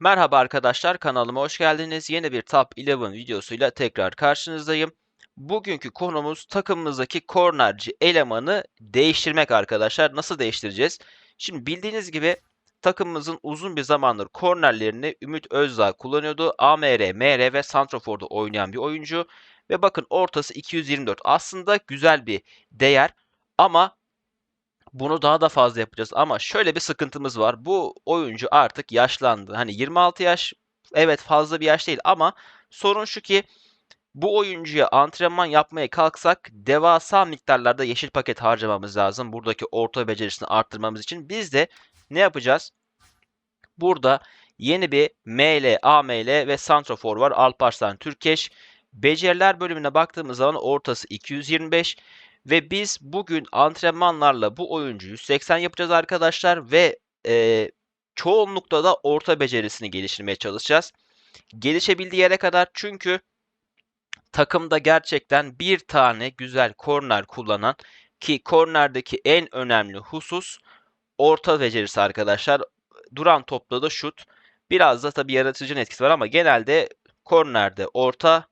Merhaba arkadaşlar kanalıma hoş geldiniz. Yeni bir Top 11 videosuyla tekrar karşınızdayım. Bugünkü konumuz takımımızdaki kornerci elemanı değiştirmek arkadaşlar. Nasıl değiştireceğiz? Şimdi bildiğiniz gibi takımımızın uzun bir zamandır kornerlerini Ümit Özdağ kullanıyordu. AMR, MR ve Santrafor'da oynayan bir oyuncu. Ve bakın ortası 224. Aslında güzel bir değer ama bunu daha da fazla yapacağız ama şöyle bir sıkıntımız var. Bu oyuncu artık yaşlandı. Hani 26 yaş evet fazla bir yaş değil ama sorun şu ki bu oyuncuya antrenman yapmaya kalksak devasa miktarlarda yeşil paket harcamamız lazım. Buradaki orta becerisini arttırmamız için. Biz de ne yapacağız? Burada yeni bir ML, AML ve Santrofor var. Alparslan Türkeş. Beceriler bölümüne baktığımız zaman ortası 225. Ve biz bugün antrenmanlarla bu oyuncu 180 yapacağız arkadaşlar ve e, çoğunlukla da orta becerisini geliştirmeye çalışacağız. Gelişebildiği yere kadar çünkü takımda gerçekten bir tane güzel korner kullanan ki kornerdeki en önemli husus orta becerisi arkadaşlar. Duran topla da şut. Biraz da tabii yaratıcının etkisi var ama genelde kornerde orta,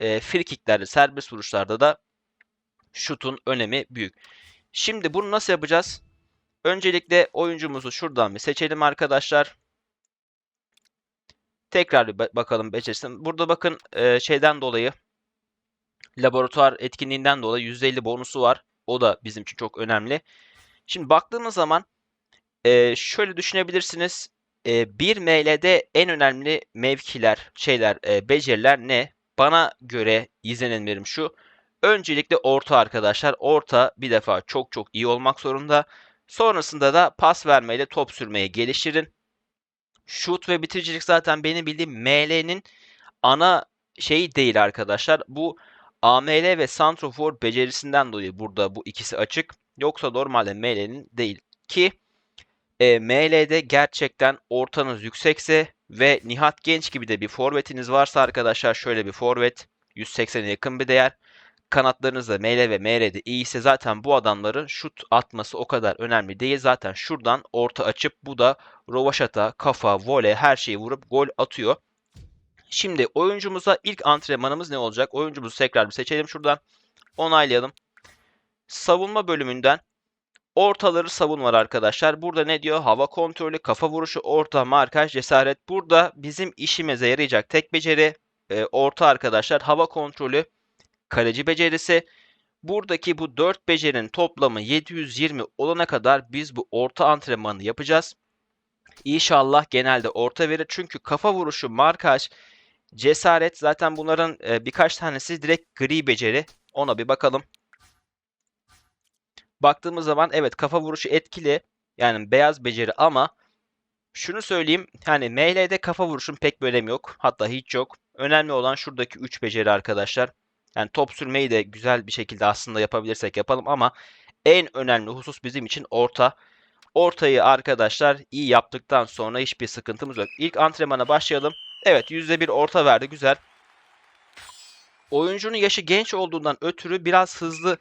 e, frikiklerde, serbest vuruşlarda da şutun önemi büyük. Şimdi bunu nasıl yapacağız? Öncelikle oyuncumuzu şuradan bir seçelim arkadaşlar. Tekrar bir bakalım becerisine. Burada bakın e, şeyden dolayı laboratuvar etkinliğinden dolayı %50 bonusu var. O da bizim için çok önemli. Şimdi baktığımız zaman e, şöyle düşünebilirsiniz. E, bir ML'de en önemli mevkiler, şeyler, e, beceriler ne? Bana göre izlenenlerim şu. Öncelikle orta arkadaşlar. Orta bir defa çok çok iyi olmak zorunda. Sonrasında da pas vermeyle top sürmeyi geliştirin. Şut ve bitiricilik zaten benim bildiğim ML'nin ana şeyi değil arkadaşlar. Bu AML ve Santrofor becerisinden dolayı burada bu ikisi açık. Yoksa normalde ML'nin değil. Ki e, ML'de gerçekten ortanız yüksekse ve Nihat Genç gibi de bir forvetiniz varsa arkadaşlar şöyle bir forvet 180'e yakın bir değer kanatlarınız da ML ve MR'de iyiyse zaten bu adamların şut atması o kadar önemli değil. Zaten şuradan orta açıp bu da rovaşata, kafa, voley her şeyi vurup gol atıyor. Şimdi oyuncumuza ilk antrenmanımız ne olacak? Oyuncumuzu tekrar bir seçelim şuradan. Onaylayalım. Savunma bölümünden ortaları savun var arkadaşlar. Burada ne diyor? Hava kontrolü, kafa vuruşu, orta, markaj, cesaret. Burada bizim işimize yarayacak tek beceri e, orta arkadaşlar. Hava kontrolü, kaleci becerisi. Buradaki bu 4 becerinin toplamı 720 olana kadar biz bu orta antrenmanı yapacağız. İnşallah genelde orta verir. Çünkü kafa vuruşu, markaj, cesaret zaten bunların e, birkaç tanesi direkt gri beceri. Ona bir bakalım. Baktığımız zaman evet kafa vuruşu etkili. Yani beyaz beceri ama şunu söyleyeyim. Yani ML'de kafa vuruşun pek bir önemi yok. Hatta hiç yok. Önemli olan şuradaki 3 beceri arkadaşlar. Yani top sürmeyi de güzel bir şekilde aslında yapabilirsek yapalım ama en önemli husus bizim için orta. Ortayı arkadaşlar iyi yaptıktan sonra hiçbir sıkıntımız yok. İlk antrenmana başlayalım. Evet %1 orta verdi güzel. Oyuncunun yaşı genç olduğundan ötürü biraz hızlı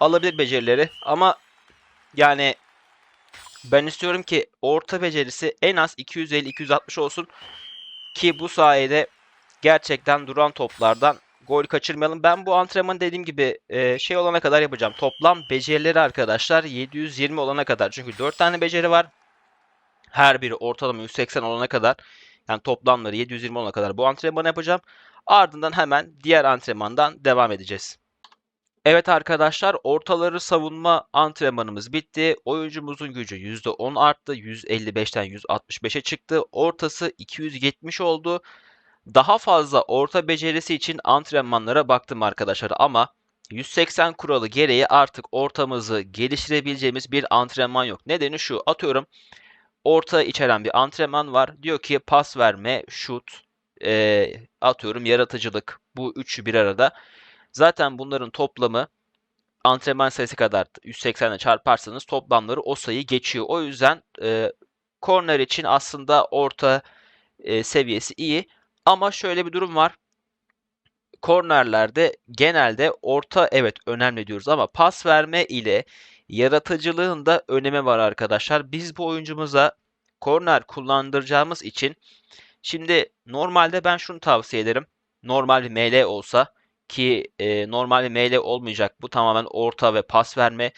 alabilir becerileri ama yani ben istiyorum ki orta becerisi en az 250-260 olsun ki bu sayede gerçekten duran toplardan gol kaçırmayalım. Ben bu antrenmanı dediğim gibi e, şey olana kadar yapacağım. Toplam becerileri arkadaşlar 720 olana kadar. Çünkü 4 tane beceri var. Her biri ortalama 180 olana kadar. Yani toplamları 720 olana kadar bu antrenmanı yapacağım. Ardından hemen diğer antrenmandan devam edeceğiz. Evet arkadaşlar ortaları savunma antrenmanımız bitti. Oyuncumuzun gücü %10 arttı. 155'ten 165'e çıktı. Ortası 270 oldu. Daha fazla orta becerisi için antrenmanlara baktım arkadaşlar ama 180 kuralı gereği artık ortamızı geliştirebileceğimiz bir antrenman yok. Nedeni şu atıyorum orta içeren bir antrenman var. Diyor ki pas verme, şut, e, atıyorum yaratıcılık bu üçü bir arada. Zaten bunların toplamı antrenman sayısı kadar 180 ile çarparsanız toplamları o sayı geçiyor. O yüzden e, corner için aslında orta e, seviyesi iyi. Ama şöyle bir durum var. Kornerlerde genelde orta evet önemli diyoruz ama pas verme ile yaratıcılığın da önemi var arkadaşlar. Biz bu oyuncumuza korner kullandıracağımız için şimdi normalde ben şunu tavsiye ederim. Normal bir ML olsa ki e, normal bir ML olmayacak. Bu tamamen orta ve pas verme.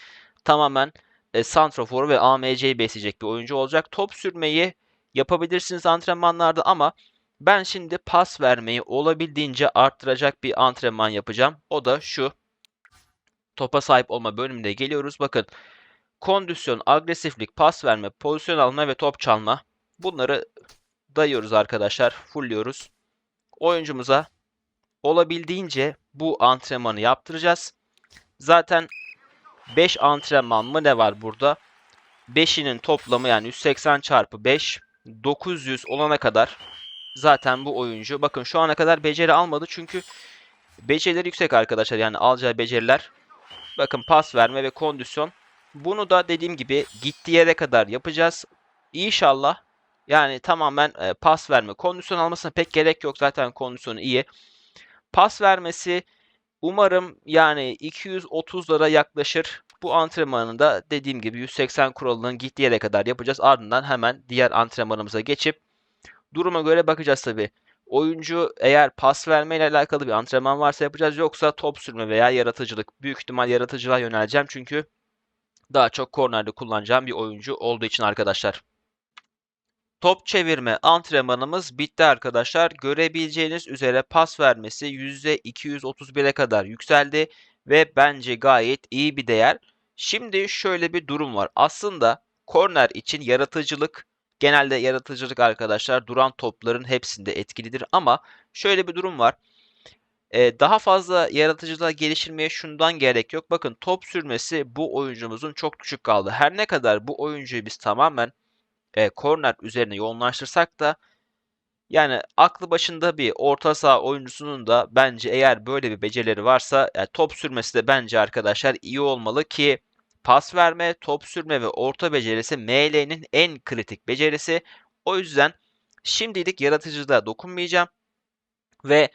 Tamamen e, santrafor ve AMC'yi besleyecek bir oyuncu olacak. Top sürmeyi yapabilirsiniz antrenmanlarda ama ben şimdi pas vermeyi olabildiğince arttıracak bir antrenman yapacağım. O da şu. Topa sahip olma bölümünde geliyoruz. Bakın kondisyon, agresiflik, pas verme, pozisyon alma ve top çalma. Bunları dayıyoruz arkadaşlar. Fullliyoruz. Oyuncumuza olabildiğince bu antrenmanı yaptıracağız. Zaten 5 antrenman mı ne var burada? 5'inin toplamı yani 180 çarpı 5 900 olana kadar zaten bu oyuncu bakın şu ana kadar beceri almadı çünkü becerileri yüksek arkadaşlar yani alacağı beceriler bakın pas verme ve kondisyon bunu da dediğim gibi gittiği yere kadar yapacağız. İnşallah yani tamamen e, pas verme kondisyon almasına pek gerek yok zaten kondisyonu iyi. Pas vermesi umarım yani 230'lara yaklaşır. Bu antrenmanını da dediğim gibi 180 kuralının gittiği yere kadar yapacağız. Ardından hemen diğer antrenmanımıza geçip duruma göre bakacağız tabi. Oyuncu eğer pas verme ile alakalı bir antrenman varsa yapacağız. Yoksa top sürme veya yaratıcılık. Büyük ihtimal yaratıcılığa yöneleceğim. Çünkü daha çok kornerde kullanacağım bir oyuncu olduğu için arkadaşlar. Top çevirme antrenmanımız bitti arkadaşlar. Görebileceğiniz üzere pas vermesi %231'e kadar yükseldi ve bence gayet iyi bir değer. Şimdi şöyle bir durum var. Aslında korner için yaratıcılık genelde yaratıcılık arkadaşlar duran topların hepsinde etkilidir ama şöyle bir durum var. Ee, daha fazla yaratıcılığa geliştirmeye şundan gerek yok. Bakın top sürmesi bu oyuncumuzun çok düşük kaldı. Her ne kadar bu oyuncuyu biz tamamen e, korner üzerine yoğunlaştırsak da yani aklı başında bir orta saha oyuncusunun da bence eğer böyle bir becerileri varsa yani top sürmesi de bence arkadaşlar iyi olmalı ki pas verme, top sürme ve orta becerisi ML'nin en kritik becerisi. O yüzden şimdilik yaratıcılığa dokunmayacağım ve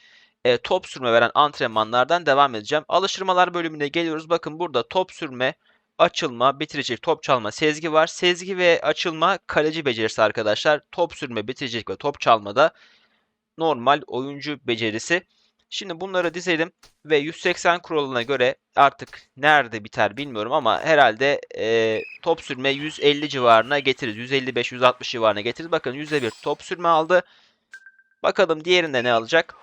e, top sürme veren antrenmanlardan devam edeceğim. Alıştırmalar bölümüne geliyoruz. Bakın burada top sürme, açılma, bitiricilik, top çalma, sezgi var. Sezgi ve açılma kaleci becerisi arkadaşlar. Top sürme, bitiricilik ve top çalmada normal oyuncu becerisi. Şimdi bunları dizelim ve 180 kuralına göre artık nerede biter bilmiyorum ama herhalde e, top sürme 150 civarına getiririz. 155-160 civarına getiririz. Bakın %1 top sürme aldı. Bakalım diğerinde ne alacak?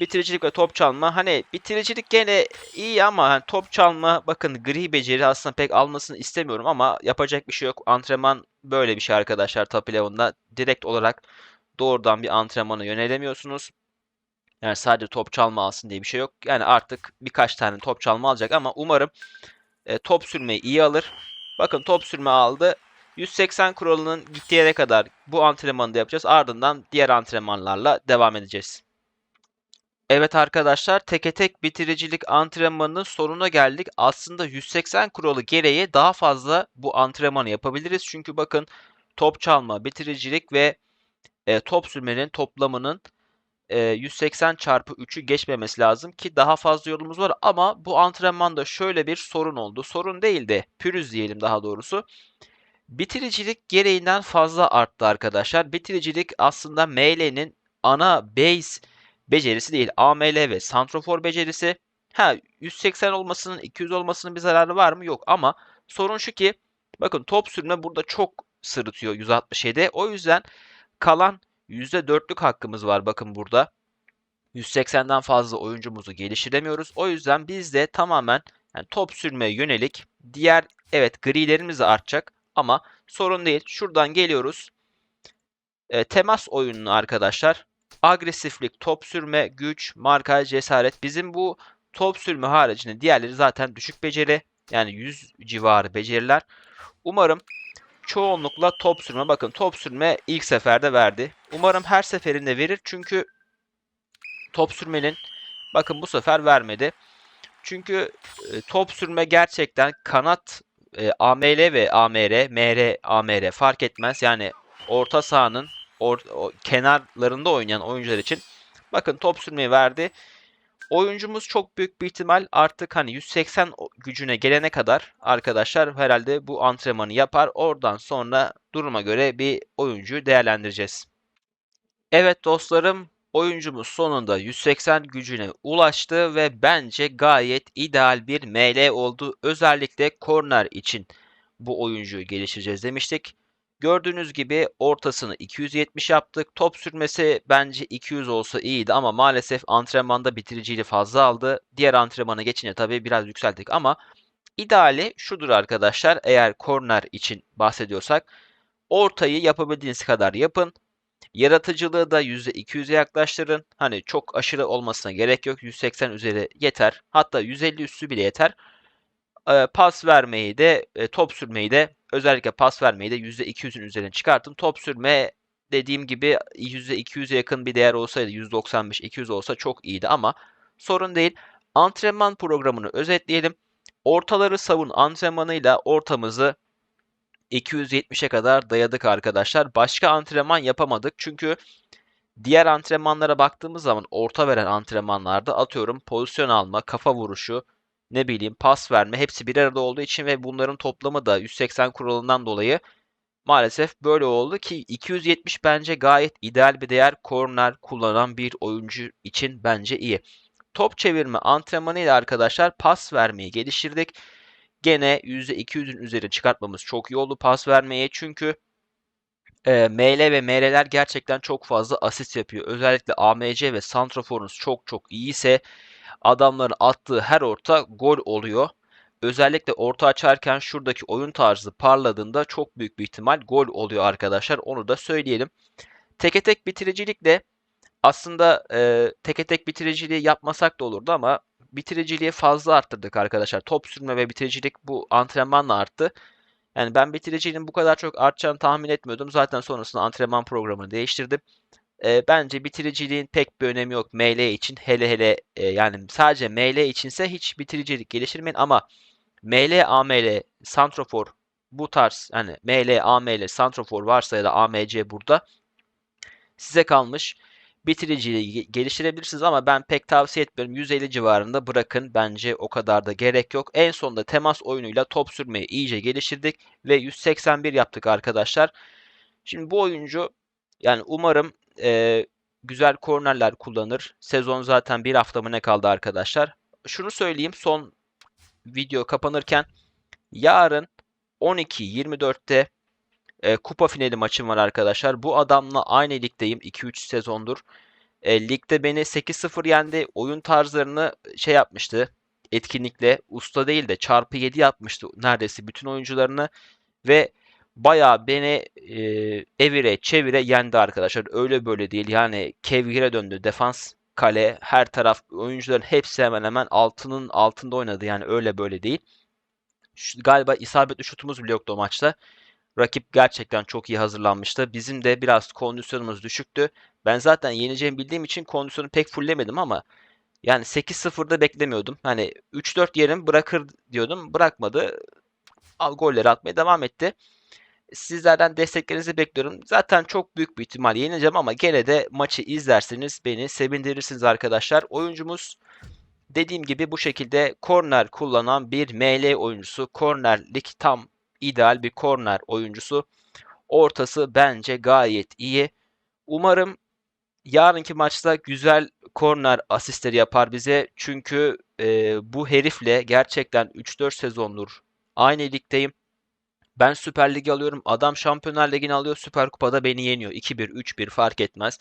Bitiricilik ve top çalma. Hani bitiricilik gene iyi ama hani top çalma bakın gri beceri aslında pek almasını istemiyorum ama yapacak bir şey yok. Antrenman böyle bir şey arkadaşlar Top 11'da. Direkt olarak doğrudan bir antrenmana yönelemiyorsunuz. Yani sadece top çalma alsın diye bir şey yok. Yani artık birkaç tane top çalma alacak ama umarım e, top sürmeyi iyi alır. Bakın top sürme aldı. 180 kuralının gittiği yere kadar bu antrenmanı da yapacağız. Ardından diğer antrenmanlarla devam edeceğiz. Evet arkadaşlar teke tek bitiricilik antrenmanının sonuna geldik. Aslında 180 kuralı gereği daha fazla bu antrenmanı yapabiliriz. Çünkü bakın top çalma, bitiricilik ve e, top sürmenin toplamının e, 180 çarpı 3'ü geçmemesi lazım ki daha fazla yolumuz var. Ama bu antrenmanda şöyle bir sorun oldu. Sorun değil de pürüz diyelim daha doğrusu. Bitiricilik gereğinden fazla arttı arkadaşlar. Bitiricilik aslında ML'nin ana base becerisi değil. AML ve santrofor becerisi. Ha 180 olmasının 200 olmasının bir zararı var mı? Yok ama sorun şu ki bakın top sürme burada çok sırıtıyor 167. O yüzden kalan %4'lük hakkımız var bakın burada. 180'den fazla oyuncumuzu geliştiremiyoruz. O yüzden biz de tamamen yani top sürmeye yönelik diğer evet grilerimiz artacak ama sorun değil. Şuradan geliyoruz. E, temas oyununu arkadaşlar. Agresiflik, top sürme, güç, markaj, cesaret. Bizim bu top sürme haricinde diğerleri zaten düşük beceri. Yani 100 civarı beceriler. Umarım çoğunlukla top sürme. Bakın top sürme ilk seferde verdi. Umarım her seferinde verir. Çünkü top sürmenin bakın bu sefer vermedi. Çünkü e, top sürme gerçekten kanat e, AML ve AMR, MR, AMR fark etmez. Yani orta sahanın or, o, kenarlarında oynayan oyuncular için bakın top sürmeyi verdi. oyuncumuz çok büyük bir ihtimal artık hani 180 o- gücüne gelene kadar arkadaşlar herhalde bu antrenmanı yapar. Oradan sonra duruma göre bir oyuncuyu değerlendireceğiz. Evet dostlarım, oyuncumuz sonunda 180 gücüne ulaştı ve bence gayet ideal bir ML oldu. Özellikle korner için bu oyuncuyu geliştireceğiz demiştik. Gördüğünüz gibi ortasını 270 yaptık. Top sürmesi bence 200 olsa iyiydi ama maalesef antrenmanda bitiriciliği fazla aldı. Diğer antrenmana geçince tabii biraz yükselttik ama ideali şudur arkadaşlar. Eğer korner için bahsediyorsak ortayı yapabildiğiniz kadar yapın. Yaratıcılığı da %200'e yaklaştırın. Hani çok aşırı olmasına gerek yok. 180 üzeri yeter. Hatta 150 üstü bile yeter. Ee, pas vermeyi de, e, top sürmeyi de özellikle pas vermeyi de %200'ün üzerine çıkartın. Top sürme dediğim gibi %200'e yakın bir değer olsaydı 195-200 olsa çok iyiydi ama sorun değil. Antrenman programını özetleyelim. Ortaları savun antrenmanıyla ortamızı 270'e kadar dayadık arkadaşlar. Başka antrenman yapamadık çünkü diğer antrenmanlara baktığımız zaman orta veren antrenmanlarda atıyorum pozisyon alma, kafa vuruşu, ne bileyim pas verme hepsi bir arada olduğu için ve bunların toplamı da 180 kuralından dolayı maalesef böyle oldu ki 270 bence gayet ideal bir değer. Korner kullanan bir oyuncu için bence iyi. Top çevirme antrenmanıyla arkadaşlar pas vermeyi geliştirdik. Gene %200'ün üzeri çıkartmamız çok iyi oldu pas vermeye. Çünkü e, ML ve MR'ler gerçekten çok fazla asist yapıyor. Özellikle AMC ve Santrafor'unuz çok çok iyiyse adamların attığı her orta gol oluyor. Özellikle orta açarken şuradaki oyun tarzı parladığında çok büyük bir ihtimal gol oluyor arkadaşlar. Onu da söyleyelim. Teke tek bitiricilikle aslında e, teke tek bitiriciliği yapmasak da olurdu ama bitiriciliği fazla arttırdık arkadaşlar. Top sürme ve bitiricilik bu antrenmanla arttı. Yani ben bitiriciliğin bu kadar çok artacağını tahmin etmiyordum. Zaten sonrasında antrenman programını değiştirdim. E, bence bitiriciliğin pek bir önemi yok ML için. Hele hele e, yani sadece ML içinse hiç bitiricilik geliştirmeyin ama ML, AML, Santrofor bu tarz hani ML, AML, Santrofor varsa ya da AMC burada size kalmış bitiriciliği ge- geliştirebilirsiniz ama ben pek tavsiye etmiyorum. 150 civarında bırakın. Bence o kadar da gerek yok. En sonunda temas oyunuyla top sürmeyi iyice geliştirdik ve 181 yaptık arkadaşlar. Şimdi bu oyuncu yani umarım e, güzel kornerler kullanır. Sezon zaten bir hafta mı ne kaldı arkadaşlar. Şunu söyleyeyim son video kapanırken yarın 12.24'te e, kupa finali maçım var arkadaşlar. Bu adamla aynı ligdeyim. 2-3 sezondur. E, ligde beni 8-0 yendi. Oyun tarzlarını şey yapmıştı. Etkinlikle usta değil de çarpı 7 yapmıştı neredeyse bütün oyuncularını ve bayağı beni e, evire çevire yendi arkadaşlar. Öyle böyle değil. Yani kevgire döndü. Defans, kale, her taraf oyuncuların hepsi hemen hemen altının altında oynadı. Yani öyle böyle değil. Şu- galiba isabetli şutumuz bile yoktu o maçta. Rakip gerçekten çok iyi hazırlanmıştı. Bizim de biraz kondisyonumuz düşüktü. Ben zaten yeneceğimi bildiğim için kondisyonu pek fulllemedim ama yani 8-0'da beklemiyordum. Hani 3-4 yerim bırakır diyordum. Bırakmadı. Al golleri atmaya devam etti. Sizlerden desteklerinizi bekliyorum. Zaten çok büyük bir ihtimal yeneceğim ama gene de maçı izlerseniz beni sevindirirsiniz arkadaşlar. Oyuncumuz dediğim gibi bu şekilde korner kullanan bir ML oyuncusu. Kornerlik tam ideal bir korner oyuncusu. Ortası bence gayet iyi. Umarım yarınki maçta güzel korner asistleri yapar bize. Çünkü e, bu herifle gerçekten 3-4 sezondur aynı ligdeyim. Ben Süper Lig'i alıyorum. Adam Şampiyonlar Ligi'ni alıyor. Süper Kupa'da beni yeniyor. 2-1, 3-1 fark etmez.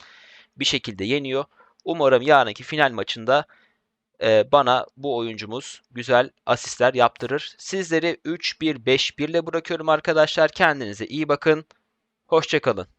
Bir şekilde yeniyor. Umarım yarınki final maçında e, bana bu oyuncumuz güzel asistler yaptırır. Sizleri 3-1-5-1 ile bırakıyorum arkadaşlar. Kendinize iyi bakın. Hoşçakalın.